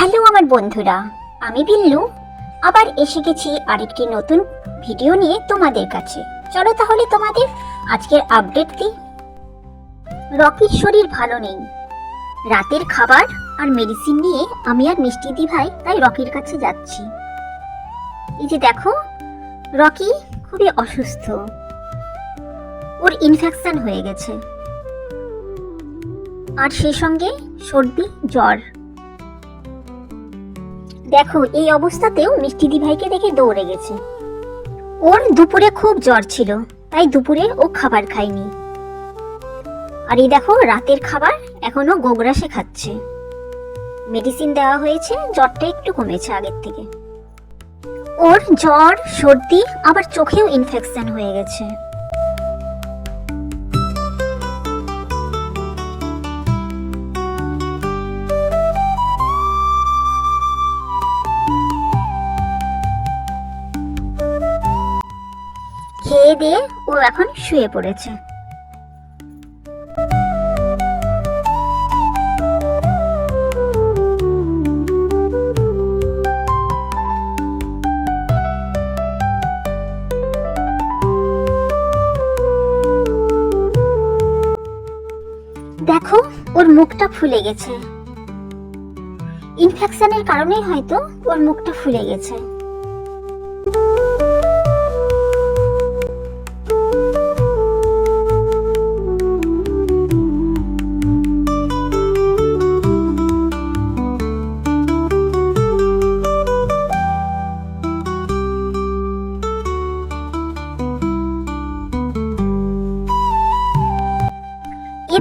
Hello আমার বন্ধুরা, আমি বিল্লু। আবার এসে গেছি আরেকটি নতুন ভিডিও নিয়ে তোমাদের কাছে। চলো তাহলে তোমাদের আজকের আপডেট দিই। রকির শরীর ভালো নেই। রাতের খাবার আর মেডিসিন নিয়ে আমি আর মিষ্টি দি ভাই তাই রকির কাছে যাচ্ছি। এই যে দেখো, রকি খুবই অসুস্থ। ওর ইনফেকশন হয়ে গেছে। আর সেই সঙ্গে সর্দি, জ্বর। দেখো, এই অবস্থাতেও মিষ্টি দি ভাইকে দেখে দৌড়ে গেছে। ওর দুপুরে খুব জ্বর ছিল, তাই দুপুরে ও খাবার খায়নি। আর এই দেখো, রাতের খাবার এখনও গোগ্রাসে খাচ্ছে। মেডিসিন দেওয়া হয়েছে, জ্বরটা একটু কমেছে আগের থেকে। ওর জ্বর, সর্দি, আবার চোখেও ইনফেকশন হয়ে গেছে। খেয়ে দিয়ে ও এখন শুয়ে পড়েছে। দেখো, ওর মুখটা ফুলে গেছে। ইনফেকশনের কারণেই হয়তো ওর মুখটা ফুলে গেছে।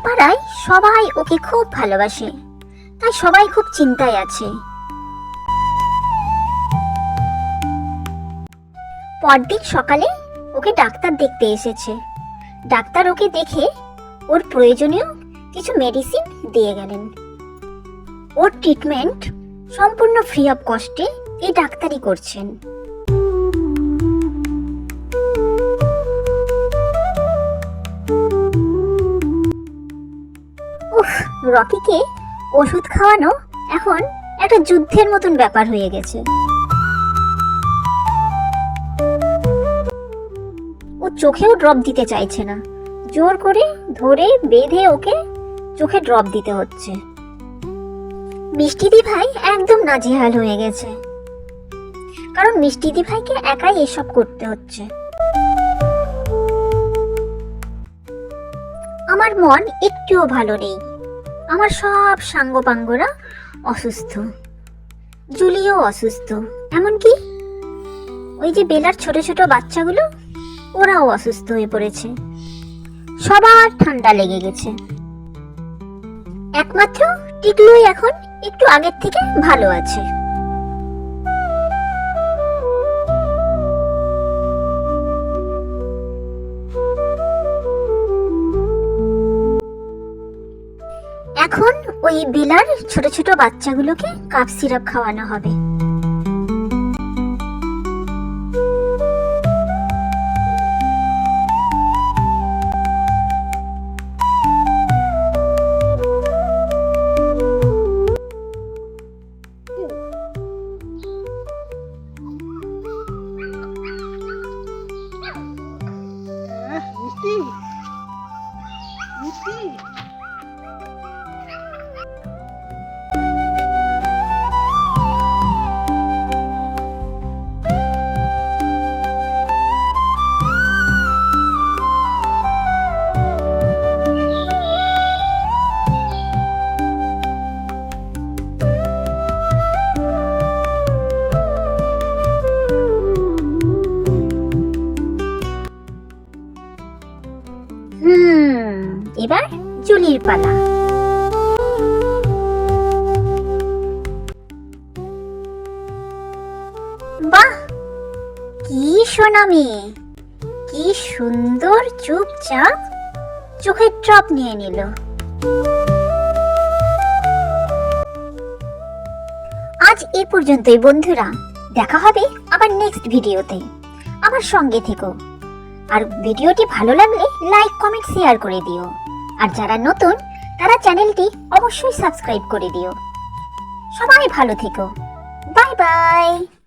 পাড়ায় সবাই ওকে খুব ভালোবাসে, তাই সবাই খুব চিন্তায় আছে। পরদিন সকালে ওকে ডাক্তার দেখতে এসেছে। ডাক্তার ওকে দেখে ওর প্রয়োজনীয় কিছু মেডিসিন দিয়ে গেলেন। ওর ট্রিটমেন্ট সম্পূর্ণ ফ্রি অফ কস্টে এই ডাক্তারই করছেন। রকিকে ওষুধ খাওয়ানো এখন একটা যুদ্ধের মতন ব্যাপার হয়ে গেছে। ও চোখেও ড্রপ দিতে চাইছে না। জোর করে ধরে বেঁধে ওকে চোখে ড্রপ দিতে হচ্ছে। মিষ্টি দি ভাই একদম নাজেহাল হয়ে গেছে। কারণ মিষ্টি দি ভাইকে একাই এসব করতে হচ্ছে। আমার মন একটুও ভালো নেই। আমার সব সাঙ্গপাঙ্গরা অসুস্থ। জুলিও অসুস্থ। এমনকি ওই যে বেলার ছোট ছোট বাচ্চাগুলো, ওরাও অসুস্থ হয়ে পড়েছে। সবার ঠান্ডা লেগে গেছে। একমাত্র টিকলুই এখন একটু আগের থেকে ভালো আছে। বেলার ছোট ছোট বাচ্চাগুলোকে কাপ সিরাপ খাওয়ানো হবে। জুলির পালা বাহ, কি সোনা মেয়ে। কি সুন্দর চুপচাপ চোখের ড্রপ নিয়ে নিল। আজ এ পর্যন্তই বন্ধুরা, দেখা হবে আবার নেক্সট ভিডিওতে আমার সঙ্গে থেকো। আর ভিডিওটি ভালো লাগলে লাইক কমেন্ট শেয়ার করে দিও। আর যারা নতুন তারা চ্যানেলটি অবশ্যই সাবস্ক্রাইব করে দিও। সবাই ভালো থেকো। Bye bye.